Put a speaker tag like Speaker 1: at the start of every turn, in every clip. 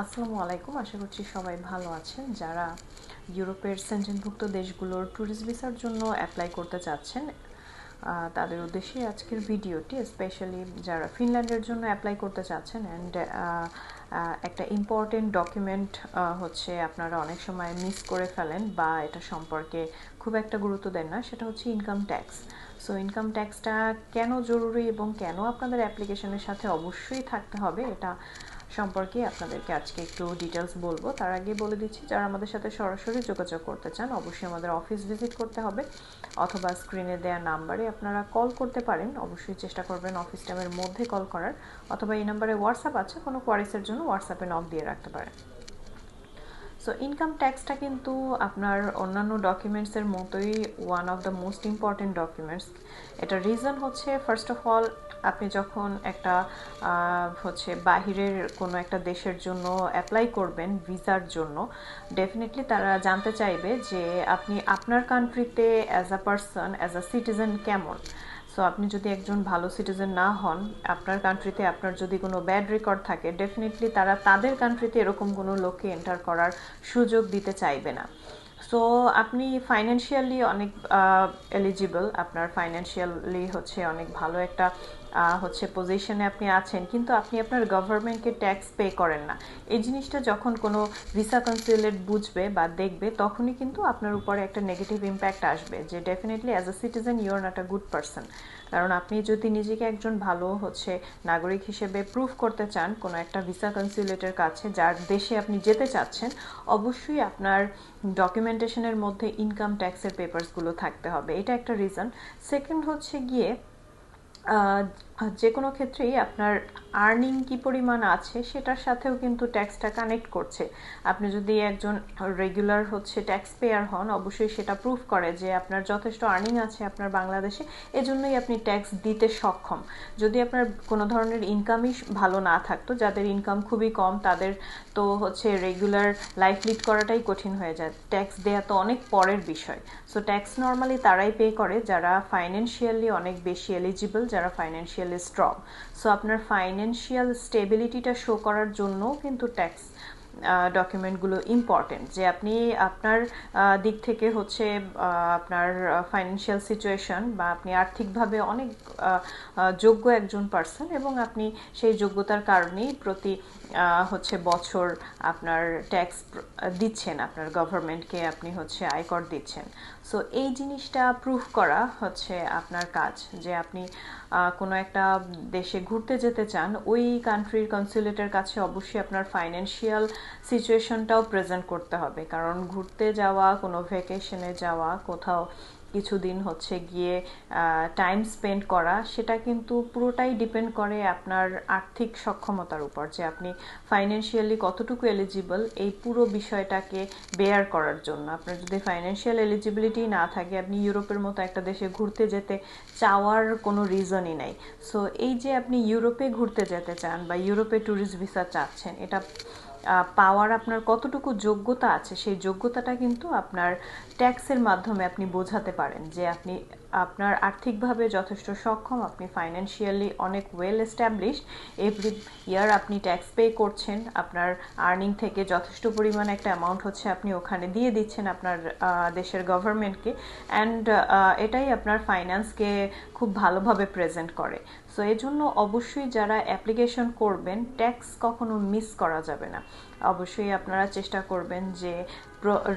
Speaker 1: আসসালামু আলাইকুম। আশা করছি সবাই ভালো আছেন। যারা ইউরোপের সেন্টেনভুক্ত দেশগুলোর ট্যুরিস্ট ভিসার জন্য অ্যাপ্লাই করতে চাচ্ছেন তাদের উদ্দেশ্যে আজকের ভিডিওটি স্পেশালি যারা ফিনল্যান্ডের জন্য অ্যাপ্লাই করতে চাচ্ছেন অ্যান্ড একটা ইম্পর্টেন্ট ডকুমেন্ট হচ্ছে আপনারা অনেক সময় মিস করে ফেলেন বা এটা সম্পর্কে খুব একটা গুরুত্ব দেন না, সেটা হচ্ছে ইনকাম ট্যাক্স সো ইনকাম ট্যাক্সটা কেন জরুরি এবং কেন আপনাদের অ্যাপ্লিকেশনের সাথে অবশ্যই থাকতে হবে, এটা সম্পর্কে আপনাদেরকে আজকে একটু ডিটেলস বলব। তার আগে বলে দিচ্ছি, যারা আমাদের সাথে সরাসরি যোগাযোগ করতে চান, অবশ্যই আমাদের অফিস ভিজিট করতে হবে অথবা স্ক্রিনে দেওয়া নাম্বারে আপনারা কল করতে পারেন। অবশ্যই চেষ্টা করবেন অফিস টাইমের মধ্যে কল করার, অথবা এই নাম্বারে হোয়াটসঅ্যাপ আছে, কোনো কোয়ারিসের জন্য হোয়াটসঅ্যাপে নক দিয়ে রাখতে পারেন। সো ইনকাম ট্যাক্সটা কিন্তু আপনার অন্যান্য ডকুমেন্টসের মতোই one of the most important documents এটা রিজন হচ্ছে ফার্স্ট অফ অল আপনি যখন একটা হচ্ছে বাহিরের কোনো একটা দেশের জন্য অ্যাপ্লাই করবেন ভিসার জন্য ডেফিনেটলি তারা জানতে চাইবে যে আপনি আপনার কান্ট্রিতে as a person as a citizen কেমন? সো আপনি যদি একজন ভালো সিটিজেন না হন, আপনার কান্ট্রিতে আপনার যদি কোনো ব্যাড রেকর্ড থাকে ডেফিনেটলি তারা তাদের কান্ট্রিতে এরকম কোনো লোককে এন্টার করার সুযোগ দিতে চাইবে না। সো আপনি ফাইন্যান্সিয়ালি অনেক এলিজিবল আপনার ফাইন্যান্সিয়ালি হচ্ছে অনেক ভালো একটা হচ্ছে পজিশনে আপনি আছেন, কিন্তু আপনি আপনার গভর্নমেন্টকে ট্যাক্স পে করেন না। এই জিনিসটা যখন কোনো ভিসা কনসুলেট বুঝবে বা দেখবে, তখনই কিন্তু আপনার উপরে একটা নেগেটিভ ইম্প্যাক্ট আসবে, যে definitely as a citizen you are not a good person কারণ আপনি যদি নিজেকে একজন ভালো হচ্ছে নাগরিক হিসেবে প্রুফ করতে চান কোনো একটা ভিসা কনসুলেটের কাছে, যার দেশে আপনি যেতে চাচ্ছেন, অবশ্যই আপনার ডকুমেন্টেশনের মধ্যে ইনকাম ট্যাক্সের পেপারসগুলো থাকতে হবে। এটা একটা রিজন সেকেন্ড হচ্ছে গিয়ে uh, যে কোনো ক্ষেত্রেই আপনার আর্নিং কি পরিমাণ আছে, সেটার সাথেও কিন্তু ট্যাক্সটা কানেক্ট করছে। আপনি যদি একজন রেগুলার হচ্ছে ট্যাক্স পেয়ার হন, অবশ্যই সেটা প্রুফ করে যে আপনার যথেষ্ট আর্নিং আছে আপনার বাংলাদেশে, এজন্যই আপনি ট্যাক্স দিতে সক্ষম। যদি আপনার কোনো ধরনের ইনকামই ভালো না থাকতো, যাদের ইনকাম খুবই কম, তাদের তো হচ্ছে রেগুলার লাইফ লিড করাটাই কঠিন হয়ে যায়। ট্যাক্স দেওয়া তো অনেক পরের বিষয়। সো ট্যাক্স নর্মালি তারাই পে করে যারা ফাইন্যান্সিয়ালি অনেক বেশি এলিজিবল যারা ফাইন্যান্সিয়াল স্ট্রং সো আপনার ফাইন্যান্সিয়াল স্টেবিলিটিটা শো করার জন্যও কিন্তু ট্যাক্স ডকুমেন্টগুলো ইম্পর্টেন্ট যে আপনি আপনার দিক থেকে হচ্ছে আপনার ফাইন্যান্সিয়াল সিচুয়েশন বা আপনি আর্থিকভাবে অনেক যোগ্য একজন পার্সন এবং আপনি সেই যোগ্যতার কারণেই প্রতি হচ্ছে বছর আপনার ট্যাক্স দিচ্ছেন, আপনার গভর্নমেন্টকে আপনি হচ্ছে আয়কর দিচ্ছেন। সো এই জিনিসটা প্রুফ করা হচ্ছে আপনার কাজ, যে আপনি কোনো একটা দেশে ঘুরতে যেতে চান, ওই কান্ট্রির কনসুলেটের কাছে অবশ্যই আপনার ফাইন্যান্সিয়াল সিচুয়েশনটাও প্রেজেন্ট করতে হবে। কারণ ঘুরতে যাওয়া, কোনো ভ্যাকেশনে যাওয়া, কোথাও কিছুদিন হচ্ছে গিয়ে টাইম স্পেন্ড করা, সেটা কিন্তু পুরোটাই ডিপেন্ড করে আপনার আর্থিক সক্ষমতার উপর। যে আপনি ফাইন্যান্সিয়ালি কতটুকু এলিজিবল এই পুরো বিষয়টাকে বেয়ার করার জন্য। আপনার যদি ফাইন্যান্সিয়াল এলিজিবিলিটি না থাকে, আপনি ইউরোপের মতো একটা দেশে ঘুরতে যেতে চাওয়ার কোনো রিজনই নাই। সো এই যে আপনি ইউরোপে ঘুরতে যেতে চান বা ইউরোপে ট্যুরিস্ট ভিসা চাচ্ছেন, এটা পাওয়ার আপনার কতটুকু যোগ্যতা আছে, সেই যোগ্যতাটা কিন্তু আপনার ট্যাক্সের মাধ্যমে আপনি বোঝাতে পারেন যে আপনি আপনার আর্থিকভাবে যথেষ্ট সক্ষম, আপনি ফাইন্যান্সিয়ালি অনেক ওয়েল এস্টাবলিশড এভরি ইয়ার আপনি ট্যাক্স পে করছেন, আপনার আর্নিং থেকে যথেষ্ট পরিমাণ একটা অ্যামাউন্ট হচ্ছে আপনি ওখানে দিয়ে দিচ্ছেন আপনার দেশের গভর্নমেন্টকে অ্যান্ড এটাই আপনার ফাইন্যান্সকে খুব ভালোভাবে প্রেজেন্ট করে। সো এই জন্য অবশ্যই যারা অ্যাপ্লিকেশন করবেন ট্যাক্স কখনো মিস করা যাবে না। অবশ্যই আপনারা চেষ্টা করবেন যে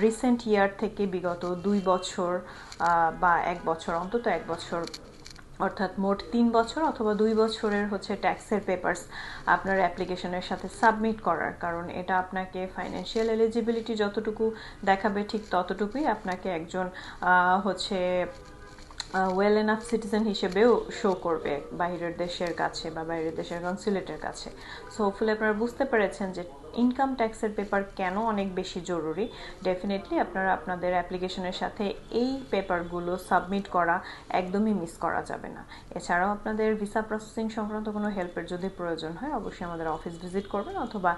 Speaker 1: রিসেন্ট ইয়ার থেকে বিগত দুই বছর বা এক বছর, অন্তত এক বছর, অর্থাৎ মোট তিন বছর অথবা দুই বছরের হচ্ছে ট্যাক্সের পেপার্স আপনার অ্যাপ্লিকেশনের সাথে সাবমিট করার। কারণ এটা আপনাকে ফাইন্যান্সিয়াল এলিজিবিলিটি যতটুকু দেখাবে ঠিক ততটুকুই আপনাকে একজন হচ্ছে ওয়েল এনাফ সিটিজেন হিসেবেও শো করবে বাইরের দেশের কাছে বা বাইরের দেশের কনসুলেটের কাছে। সো হোপফুলি আপনারা বুঝতে পেরেছেন যে ইনকাম ট্যাক্সের পেপার কেন অনেক বেশি জরুরি। ডেফিনেটলি আপনারা আপনাদের অ্যাপ্লিকেশনের সাথে এই পেপারগুলো সাবমিট করা একদমই মিস করা যাবে না। এছাড়াও আপনাদের ভিসা প্রসেসিং সংক্রান্ত কোনো হেল্পের যদি প্রয়োজন হয়, অবশ্যই আমাদের অফিস ভিজিট করবেন অথবা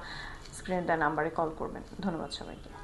Speaker 1: স্ক্রিনে দেওয়া নাম্বারে কল করবেন। ধন্যবাদ সবাইকে।